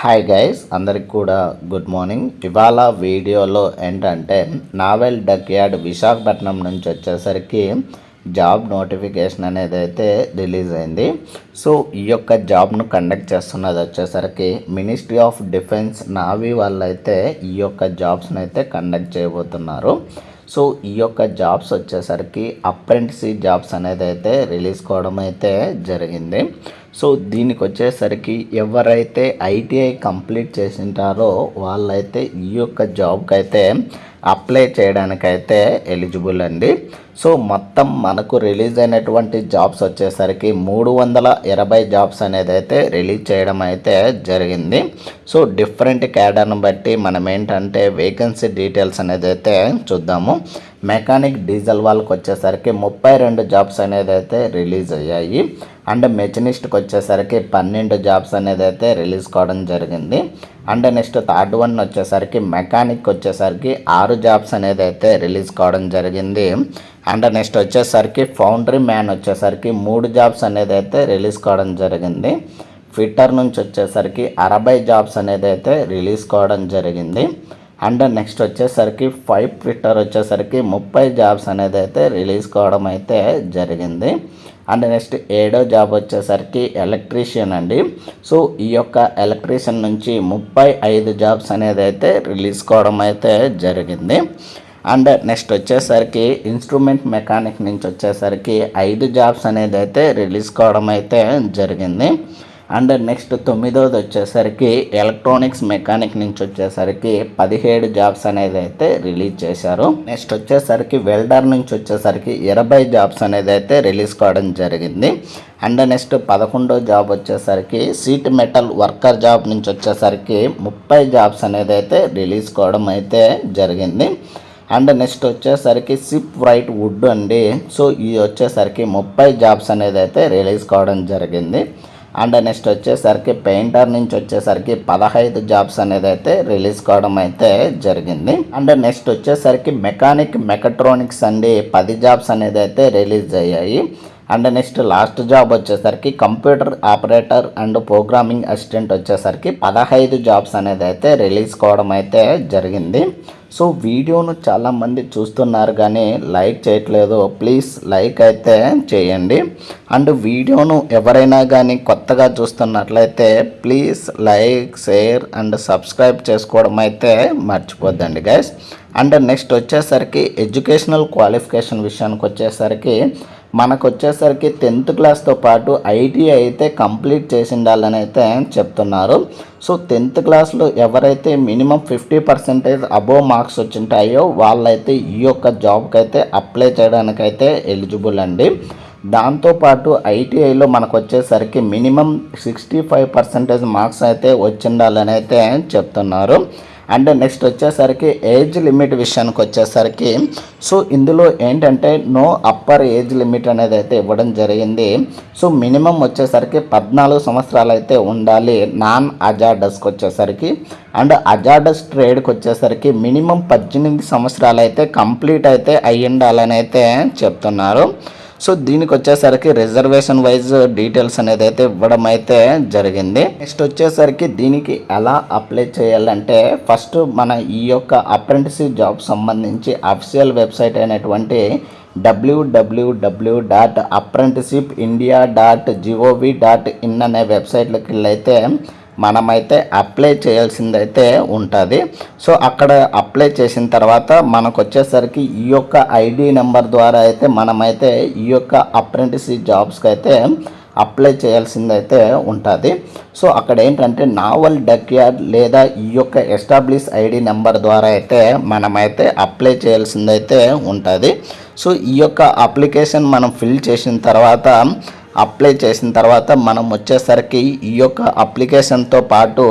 Hi guys అందరికి కూడా good morning ఇవాళ వీడియోలో ఏంటంటే నావెల్ డక్ యార్డ్ విశాఖపట్నం నుంచి వచ్చేసరికి జాబ్ నోటిఫికేషన్ అనేది అయితే రిలీజ్ అయింది. సో ఈ యొక్క జాబ్ను కండక్ట్ చేస్తున్నది వచ్చేసరికి మినిస్ట్రీ ఆఫ్ డిఫెన్స్ నావీ వాళ్ళు అయితే ఈ యొక్క జాబ్స్ని అయితే కండక్ట్ చేయబోతున్నారు. సో ఈ యొక్క జాబ్స్ వచ్చేసరికి అప్రెంటిసీ జాబ్స్ అనేది అయితే రిలీజ్ కావడం అయితే జరిగింది. సో దీనికి వచ్చేసరికి ఎవరైతే ఐటీఐ కంప్లీట్ చేసింటారో వాళ్ళైతే ఈ యొక్క జాబ్కి అయితే అప్లై చేయడానికైతే ఎలిజిబుల్ అండి. సో మొత్తం మనకు రిలీజ్ అయినటువంటి జాబ్స్ వచ్చేసరికి మూడు వందల ఇరవై జాబ్స్ అనేది అయితే రిలీజ్ చేయడం అయితే జరిగింది. సో డిఫరెంట్ క్యాడర్ను బట్టి మనం ఏంటంటే వేకెన్సీ డీటెయిల్స్ అనేది అయితే చూద్దాము. మెకానిక్ డీజిల్ వాళ్ళకి వచ్చేసరికి ముప్పై రెండు జాబ్స్ అనేది అయితే రిలీజ్ అయ్యాయి. అండ్ మెషనిస్ట్కి వచ్చేసరికి పన్నెండు జాబ్స్ అనేది అయితే రిలీజ్ కావడం జరిగింది. అండ్ నెక్స్ట్ థర్డ్ వన్ వచ్చేసరికి మెకానిక్ వచ్చేసరికి ఆరు జాబ్స్ అనేది అయితే రిలీజ్ కావడం జరిగింది. అండ్ నెక్స్ట్ వచ్చేసరికి ఫౌండరీ మ్యాన్ వచ్చేసరికి మూడు జాబ్స్ అనేది అయితే రిలీజ్ కావడం జరిగింది. ఫిట్టర్ నుంచి వచ్చేసరికి అరవై జాబ్స్ అనేది అయితే రిలీజ్ కావడం జరిగింది. అండ్ నెక్స్ట్ వచ్చేసరికి ఫైవ్ ఫిట్టర్ వచ్చేసరికి ముప్పై జాబ్స్ అనేది అయితే రిలీజ్ కావడం అయితే జరిగింది. అండ్ నెక్స్ట్ ఏడో జాబ్ వచ్చేసరికి ఎలక్ట్రీషియన్ అండి. సో ఈ యొక్క ఎలక్ట్రీషియన్ నుంచి ముప్పై ఐదు జాబ్స్ అనేది అయితే రిలీజ్ కావడం అయితే జరిగింది. అండ్ నెక్స్ట్ వచ్చేసరికి ఇన్స్ట్రుమెంట్ మెకానిక్ నుంచి వచ్చేసరికి ఐదు జాబ్స్ అనేది అయితే రిలీజ్ కావడం అయితే జరిగింది. అండ్ నెక్స్ట్ తొమ్మిదోది వచ్చేసరికి ఎలక్ట్రానిక్స్ మెకానిక్ నుంచి వచ్చేసరికి పదిహేడు జాబ్స్ అనేది అయితే రిలీజ్ చేశారు. నెక్స్ట్ వచ్చేసరికి వెల్డర్ నుంచి వచ్చేసరికి ఇరవై జాబ్స్ అనేది అయితే రిలీజ్ కావడం జరిగింది. అండ్ నెక్స్ట్ పదకొండో జాబ్ వచ్చేసరికి సీట్ మెటల్ వర్కర్ జాబ్ నుంచి వచ్చేసరికి ముప్పై జాబ్స్ అనేది అయితే రిలీజ్ కావడం అయితే జరిగింది. అండ్ నెక్స్ట్ వచ్చేసరికి సిప్ రైట్ వుడ్ అండి. సో ఇది వచ్చేసరికి ముప్పై జాబ్స్ అనేది అయితే రిలీజ్ కావడం జరిగింది. అండ్ నెక్స్ట్ వచ్చేసరికి పెయింటర్ నుంచి వచ్చేసరికి పదహైదు జాబ్స్ అనేది అయితే రిలీజ్ కావడం అయితే జరిగింది. అండ్ నెక్స్ట్ వచ్చేసరికి మెకానిక్ మెకట్రానిక్స్ అండి పది జాబ్స్ అనేది అయితే రిలీజ్ అయ్యాయి. అండ్ నెక్స్ట్ లాస్ట్ జాబ్ వచ్చేసరికి computer operator and programming assistant వచ్చేసరికి పదహైదు జాబ్స్ అనేది అయితే రిలీజ్ కావడం అయితే జరిగింది. సో వీడియోను చాలామంది చూస్తున్నారు కానీ లైక్ చేయట్లేదు. ప్లీజ్ లైక్ అయితే చేయండి. అండ్ వీడియోను ఎవరైనా కానీ కొత్తగా చూస్తున్నట్లయితే please like share and subscribe చేసుకోవడం అయితే మర్చిపోద్దండి గైస్. అండ్ నెక్స్ట్ వచ్చేసరికి ఎడ్యుకేషనల్ క్వాలిఫికేషన్ విషయానికి వచ్చేసరికి మనకు వచ్చేసరికి టెన్త్ క్లాస్తో పాటు ఐటీ అయితే కంప్లీట్ చేసి ఉండాలని అయితే చెప్తున్నారు. సో టెన్త్ క్లాస్లో ఎవరైతే minimum fifty percentage above marks వచ్చింటాయో వాళ్ళైతే ఈ యొక్క జాబ్కి అయితే అప్లై చేయడానికైతే ఎలిజిబుల్ అండి దాంతోపాటు ఐటీఐలో మనకు వచ్చేసరికి minimum sixty five percentage marks అయితే వచ్చిండాలని అయితే చెప్తున్నారు. అండ్ నెక్స్ట్ వచ్చేసరికి ఏజ్ లిమిట్ విషయానికి వచ్చేసరికి సో ఇందులో ఏంటంటే నో అప్పర్ ఏజ్ లిమిట్ అనేది అయితే ఇవ్వడం జరిగింది. సో మినిమం వచ్చేసరికి పద్నాలుగు సంవత్సరాలు అయితే ఉండాలి నాన్ అజాడస్కి వచ్చేసరికి. అండ్ అజాడస్ ట్రేడ్కి వచ్చేసరికి మినిమం పద్దెనిమిది సంవత్సరాలు అయితే కంప్లీట్ అయితే అయ్యి ఉండాలని అయితే చెప్తున్నారు. సో దీనికి వచ్చేసరికి రిజర్వేషన్ వైజ్ డీటెయిల్స్ అనేది అయితే ఇవ్వడం అయితే జరిగింది. నెక్స్ట్ వచ్చేసరికి దీనికి ఎలా అప్లై చేయాలంటే ఫస్ట్ మన ఈ యొక్క అప్రెంటిసిప్ జాబ్ సంబంధించి అఫిషియల్ వెబ్సైట్ అయినటువంటి W W W dot apprenticeship India dot G O V dot in అనే వెబ్సైట్లోకి వెళ్ళైతే మనమైతే అప్లై చేయాల్సిందైతే ఉంటుంది. సో అక్కడ అప్లై చేసిన తర్వాత మనకు వచ్చేసరికి ఈ యొక్క ఐడి నెంబర్ ద్వారా అయితే మనమైతే ఈ యొక్క అప్రెంటిస్ జాబ్స్కి అయితే అప్లై చేయాల్సిందైతే ఉంటుంది. సో అక్కడ ఏంటంటే నావల్ డక్యార్డ్ లేదా ఈ యొక్క ఎస్టాబ్లిష్ ఐడి నెంబర్ ద్వారా అయితే మనమైతే అప్లై చేయాల్సిందైతే ఉంటుంది. సో ఈ యొక్క అప్లికేషన్ మనం ఫిల్ చేసిన తర్వాత అప్లై చేసిన తర్వాత మనం వచ్చేసరికి ఈ యొక్క అప్లికేషన్తో పాటు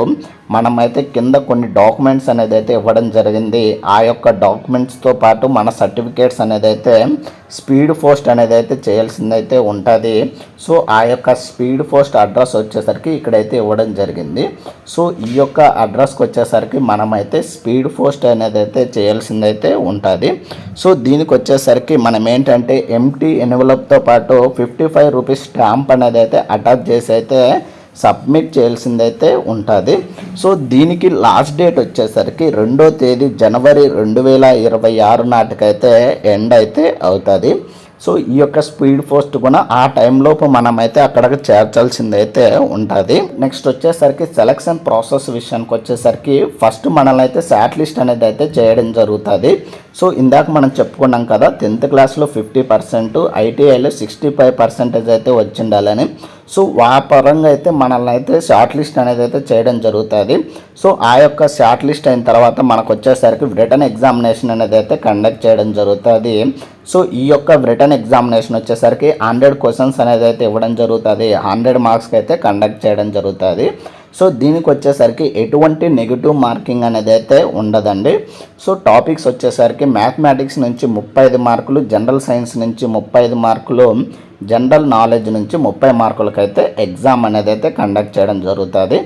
మనమైతే కింద కొన్ని డాక్యుమెంట్స్ అనేది అయితే ఇవ్వడం జరిగింది. ఆ యొక్క డాక్యుమెంట్స్తో పాటు మన సర్టిఫికేట్స్ అనేది అయితే స్పీడ్ పోస్ట్ అనేది అయితే చేయాల్సిందైతే ఉంటుంది. సో ఆ యొక్క స్పీడ్ పోస్ట్ అడ్రస్ వచ్చేసరికి ఇక్కడైతే ఇవ్వడం జరిగింది. సో ఈ యొక్క అడ్రస్కి వచ్చేసరికి మనమైతే స్పీడ్ పోస్ట్ అనేది అయితే చేయాల్సిందైతే ఉంటుంది. సో దీనికి వచ్చేసరికి మనం ఏంటంటే ఎంటీ ఎన్వలప్తో పాటు ఫిఫ్టీ ఫైవ్ రూపీస్ స్టాంప్ అనేది అయితే అటాచ్ చేసి అయితే సబ్మిట్ చేయాల్సిందైతే ఉంటుంది. సో దీనికి లాస్ట్ డేట్ వచ్చేసరికి రెండో తేదీ జనవరి రెండు వేల ఇరవై ఆరు నాటికైతే ఎండ్ అయితే అవుతుంది. సో ఈ యొక్క స్పీడ్ పోస్ట్ కూడా ఆ టైంలోపు మనమైతే అక్కడికి చేర్చాల్సింది అయితే ఉంటుంది. నెక్స్ట్ వచ్చేసరికి సెలక్షన్ ప్రాసెస్ విషయానికి వచ్చేసరికి ఫస్ట్ మనల్ని అయితే శాట్ లిస్ట్ అనేది అయితే చేయడం జరుగుతుంది. సో ఇందాక మనం చెప్పుకున్నాం కదా టెన్త్ క్లాస్లో ఫిఫ్టీ పర్సెంట్ ఐటీఐలో సిక్స్టీ ఫైవ్ పర్సెంటేజ్ అయితే వచ్చిండాలని. సో ఆ పరంగా అయితే మనల్ని అయితే షార్ట్ లిస్ట్ అనేది అయితే చేయడం జరుగుతుంది. సో ఆ యొక్క షార్ట్ లిస్ట్ అయిన తర్వాత మనకు వచ్చేసరికి రిటర్న్ ఎగ్జామినేషన్ అనేది అయితే కండక్ట్ చేయడం జరుగుతుంది. సో ఈ యొక్క రిటర్న్ ఎగ్జామినేషన్ వచ్చేసరికి హండ్రెడ్ క్వశ్చన్స్ అనేది అయితే ఇవ్వడం జరుగుతుంది. హండ్రెడ్ మార్క్స్కి అయితే కండక్ట్ చేయడం జరుగుతుంది. సో దీనికి వచ్చేసరికి ఎటువంటి నెగిటివ్ మార్కింగ్ అనేది అయితే ఉండదండి. సో టాపిక్స్ వచ్చేసరికి మ్యాథమెటిక్స్ నుంచి ముప్పై ఐదు మార్కులు జనరల్ సైన్స్ నుంచి ముప్పై ఐదు మార్కులు జనరల్ నాలెడ్జ్ నుంచి ముప్పై మార్కులకైతే ఎగ్జామ్ అనేది అయితే కండక్ట్ చేయడం జరుగుతుంది.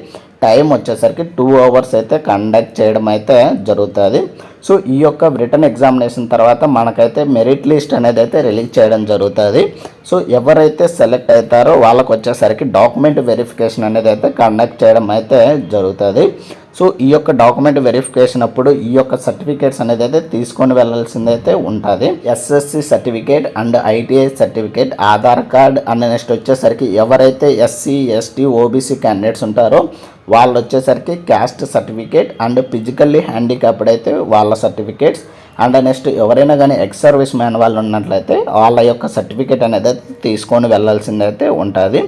టైం వచ్చేసరికి టూ అవర్స్ అయితే కండక్ట్ చేయడం అయితే జరుగుతుంది. సో ఈ యొక్క రిటర్న్ ఎగ్జామినేషన్ తర్వాత మనకైతే మెరిట్ లిస్ట్ అనేది అయితే రిలీజ్ చేయడం జరుగుతుంది. సో ఎవరైతే సెలెక్ట్ అవుతారో వాళ్ళకు వచ్చేసరికి డాక్యుమెంట్ వెరిఫికేషన్ అనేది అయితే కండక్ట్ చేయడం అయితే జరుగుతుంది. సో ఈ యొక్క డాక్యుమెంట్ వెరిఫికేషన్ అప్పుడు ఈ యొక్క సర్టిఫికేట్స్ అనేది అయితే తీసుకొని వెళ్ళాల్సింది అయితే ఉంటుంది. SSC certificate and ITI certificate Aadhaar card and next వచ్చేసరికి ఎవరైతే ఎస్సీ ఎస్టీ ఓబీసీ క్యాండిడేట్స్ ఉంటారో వాళ్ళు వచ్చేసరికి caste certificate and physically handicapped అయితే వాళ్ళ సర్టిఫికేట్స్. అండ్ నెక్స్ట్ ఎవరైనా కానీ ఎక్స్ సర్వీస్ మ్యాన్ వాళ్ళు ఉన్నట్లయితే వాళ్ళ యొక్క సర్టిఫికేట్ అనేది తీసుకొని వెళ్ళాల్సింది అయితే ఉంటుంది.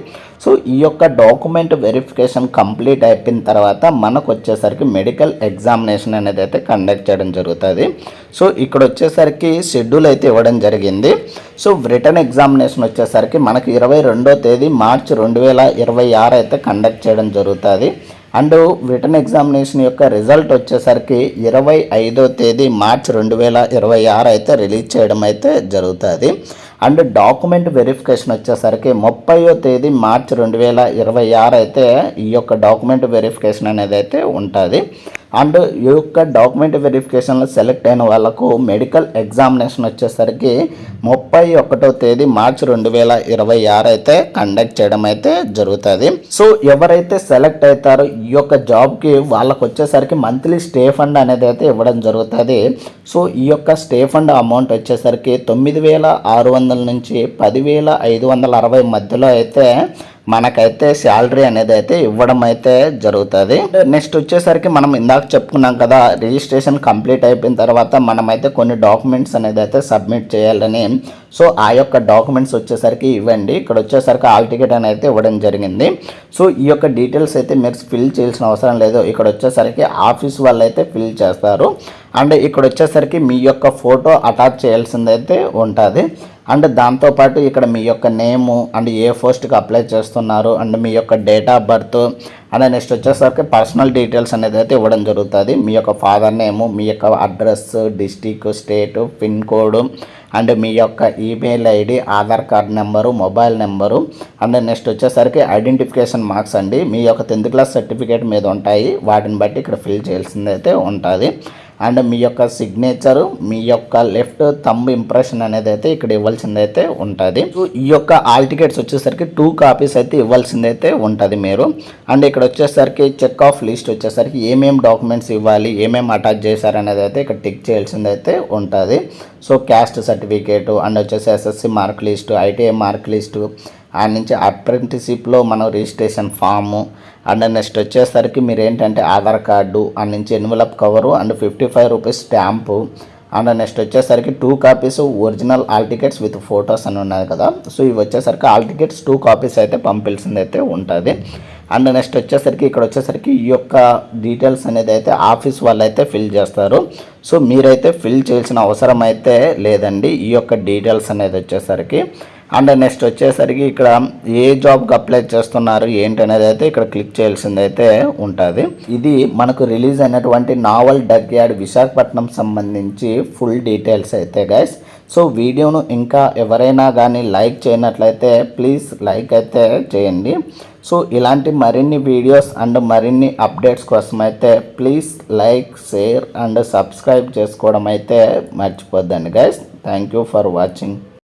సో ఈ యొక్క డాక్యుమెంట్ వెరిఫికేషన్ కంప్లీట్ అయిపోయిన తర్వాత మనకు వచ్చేసరికి మెడికల్ ఎగ్జామినేషన్ అనేది అయితే కండక్ట్ చేయడం జరుగుతుంది. సో ఇక్కడ వచ్చేసరికి షెడ్యూల్ అయితే ఇవ్వడం జరిగింది. సో రిటర్న్ ఎగ్జామినేషన్ వచ్చేసరికి మనకి ఇరవై రెండో తేదీ మార్చి రెండు వేల ఇరవై ఆరు అయితే కండక్ట్ చేయడం జరుగుతుంది. అండ్ రిటర్న్ ఎగ్జామినేషన్ యొక్క రిజల్ట్ వచ్చేసరికి ఇరవై ఐదో తేదీ మార్చ్ రెండు వేల ఇరవై ఆరు అయితే రిలీజ్ చేయడం అయితే జరుగుతుంది. అండ్ డాక్యుమెంట్ వెరిఫికేషన్ వచ్చేసరికి ముప్పయో తేదీ మార్చ్ రెండు వేల ఇరవై ఆరు అయితే ఈ యొక్క డాక్యుమెంట్ వెరిఫికేషన్ అనేది అయితే ఉంటుంది. అండ్ ఈ యొక్క డాక్యుమెంట్ వెరిఫికేషన్లో సెలెక్ట్ అయిన వాళ్ళకు మెడికల్ ఎగ్జామినేషన్ వచ్చేసరికి ముప్పై ఒకటో తేదీ మార్చి రెండు వేల ఇరవై ఆరు అయితే కండక్ట్ చేయడం అయితే జరుగుతుంది. సో ఎవరైతే సెలెక్ట్ అవుతారో ఈ యొక్క జాబ్కి వాళ్ళకు వచ్చేసరికి మంత్లీ స్టే ఫండ్ అనేది అయితే ఇవ్వడం జరుగుతుంది. సో ఈ యొక్క స్టే ఫండ్ అమౌంట్ వచ్చేసరికి తొమ్మిది వేల ఆరు వందల నుంచి పదివేల ఐదు వందల అరవై మధ్యలో అయితే మనకైతే శాలరీ అనేది అయితే ఇవ్వడం అయితే జరుగుతుంది. నెక్స్ట్ వచ్చేసరికి మనం ఇందాక చెప్పుకున్నాం కదా రిజిస్ట్రేషన్ కంప్లీట్ అయిపోయిన తర్వాత మనమైతే కొన్ని డాక్యుమెంట్స్ అనేది అయితే సబ్మిట్ చేయాలని. సో ఆ యొక్క డాక్యుమెంట్స్ వచ్చేసరికి ఇవ్వండి. ఇక్కడ వచ్చేసరికి ఆల్ టికెట్ అనేది ఇవ్వడం జరిగింది. సో ఈ యొక్క డీటెయిల్స్ అయితే మీరు ఫిల్ చేయాల్సిన అవసరం లేదు. ఇక్కడ వచ్చేసరికి ఆఫీస్ వాళ్ళు అయితే ఫిల్ చేస్తారు. అండ్ ఇక్కడ వచ్చేసరికి మీ యొక్క ఫోటో అటాచ్ చేయాల్సిందైతే ఉంటుంది. అండ్ దాంతోపాటు ఇక్కడ మీ యొక్క నేము అండ్ ఏ పోస్ట్కి అప్లై చేస్తున్నారు అండ్ మీ యొక్క date of birth and next వచ్చేసరికి పర్సనల్ డీటెయిల్స్ అనేది అయితే ఇవ్వడం జరుగుతుంది. మీ యొక్క ఫాదర్ నేము మీ యొక్క address district state pin code and మీ యొక్క email ID Aadhaar card number mobile number and next వచ్చేసరికి ఐడెంటిఫికేషన్ మార్క్స్ అండి. మీ యొక్క టెన్త్ క్లాస్ సర్టిఫికేట్ మీద ఉంటాయి. వాటిని బట్టి ఇక్కడ ఫిల్ చేయాల్సింది అయితే ఉంటుంది. అండ్ మీ యొక్క సిగ్నేచరు మీ యొక్క లెఫ్ట్ థంబ్ ఇంప్రెషన్ అనేది అయితే ఇక్కడ ఇవ్వాల్సింది అయితే ఉంటుంది. ఈ యొక్క ఆల్ టికెట్స్ వచ్చేసరికి టూ కాపీస్ అయితే ఇవ్వాల్సింది అయితే ఉంటుంది మీరు. అండ్ ఇక్కడ వచ్చేసరికి చెక్ ఆఫ్ లిస్ట్ వచ్చేసరికి ఏమేమి డాక్యుమెంట్స్ ఇవ్వాలి ఏమేమి అటాచ్ చేశారనేది అయితే ఇక్కడ టిక్ చేయాల్సింది అయితే ఉంటుంది. సో క్యాస్ట్ సర్టిఫికేటు అండ్ వచ్చేసి SSC mark list ITI mark list ఆ నుంచి అప్రెంటిషిప్లో మనం రిజిస్ట్రేషన్ ఫాము అండ్ నెక్స్ట్ వచ్చేసరికి మీరు ఏంటంటే ఆధార్ కార్డు అండ్ నుంచి envelope cover and fifty five rupees stamp and next వచ్చేసరికి two copies original hall tickets with photos అని ఉన్నాయి కదా. సో ఇవి వచ్చేసరికి ఆల్ టికెట్స్ టూ కాపీస్ అయితే పంపించింది అయితే ఉంటుంది. అండ్ నెక్స్ట్ వచ్చేసరికి ఇక్కడ వచ్చేసరికి ఈ యొక్క డీటెయిల్స్ అనేది అయితే ఆఫీస్ వాళ్ళు అయితే ఫిల్ చేస్తారు. సో మీరైతే ఫిల్ చేయాల్సిన అవసరం అయితే లేదండి. ఈ యొక్క డీటెయిల్స్ అనేది వచ్చేసరికి. అండ్ నెక్స్ట్ వచ్చేసరికి ఇక్కడ ఏ జాబ్కి అప్లై చేస్తున్నారు ఏంటనేది అయితే ఇక్కడ క్లిక్ చేయాల్సింది అయితే ఉంటుంది. ఇది మనకు రిలీజ్ అయినటువంటి నావల్ డగ్ యార్డ్ విశాఖపట్నం సంబంధించి ఫుల్ డీటెయిల్స్ అయితే గైస్ సో వీడియోను ఇంకా ఎవరైనా కానీ లైక్ చేయనట్లయితే ప్లీజ్ లైక్ అయితే చేయండి. సో ఇలాంటి మరిన్ని వీడియోస్ అండ్ మరిన్ని అప్డేట్స్ కోసం అయితే please like share and subscribe చేసుకోవడం అయితే మర్చిపోద్దండి guys thank you for watching